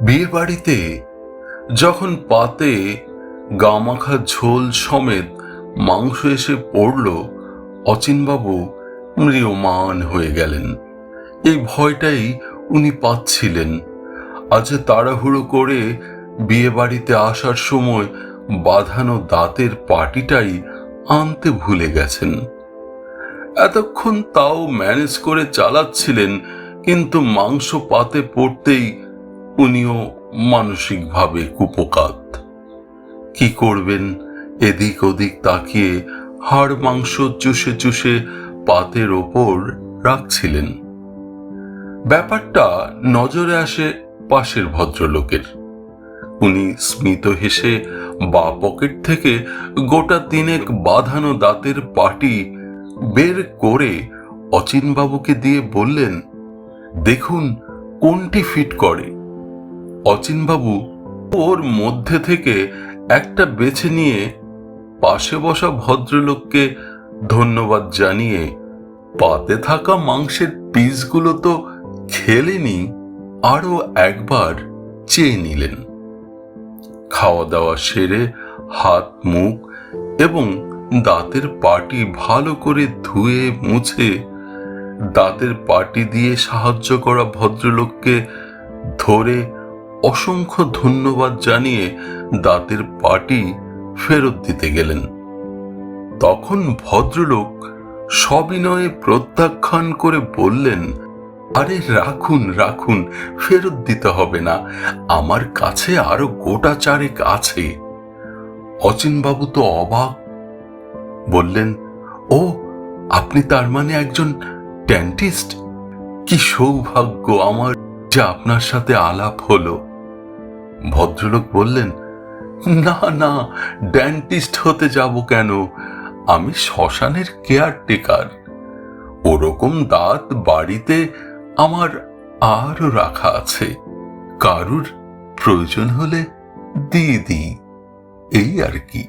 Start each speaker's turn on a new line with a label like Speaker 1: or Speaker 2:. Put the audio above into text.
Speaker 1: বিয়ে বাড়িতে যখন পাতে গামাখা ঝোল সমেত মাংস এসে পড়ল, অচিনবাবু ম্রিয়মান হয়ে গেলেন। এই ভয়টাই উনি পাচ্ছিলেন। আজ তাড়াহুড়ো করে বিয়ে বাড়িতে আসার সময় বাঁধানো দাঁতের পাটিটাই আনতে ভুলে গেছেন। এতক্ষণ তাও ম্যানেজ করে চালাচ্ছিলেন, কিন্তু মাংস পাতে পড়তেই উনিও মানসিকভাবে কুপকাত। কি করবেন? এদিক ওদিক তাকিয়ে হাড় মাংস চুষে চুষে পাতের ওপর রাখছিলেন। ব্যাপারটা নজরে আসে পাশের ভদ্রলোকের। উনি স্মিত হেসে বা পকেট থেকে গোটা তিনেক বাঁধানো দাঁতের পাটি বের করে অচিনবাবুকে দিয়ে বললেন, দেখুন, কোনটি ফিট করে? অচিনবাবু ওর মধ্যে থেকে একটা বেছে নিয়ে পাশে বসা ভদ্রলোককে ধন্যবাদ জানিয়ে পাতে থাকা মাংসের পিসগুলো তো খেলেনি, আরও একবার চেয়ে নিলেন। খাওয়া দাওয়া সেরে হাত, মুখ এবং দাঁতের পাটি ভালো করে ধুয়ে মুছে দাঁতের পাটি দিয়ে সাহায্য করা ভদ্রলোককে ধরে অসংখ্য ধন্যবাদ জানিয়ে দাঁতের পাটি ফেরত দিতে গেলেন। তখন ভদ্রলোক সবিনয়ে প্রত্যাখ্যান করে বললেন, আরে রাখুন রাখুন, ফেরত দিতে হবে না। আমার কাছে আরও গোটা চারেক আছে অচিনবাবু তো অবাক। বললেন, ও, আপনি তার মানে একজন ডেন্টিস্ট? কি সৌভাগ্য আমার যে আপনার সাথে আলাপ হলো। ভদ্রলোক বললেন, না না, ডেন্টিস্ট হতে যাব কেন? আমি শ্মশানের কেয়ারটেকার। ওরকম দাঁত বাড়িতে আমার আরও রাখা আছে। কারুর প্রয়োজন হলে দিয়ে দিই। এই আর কি।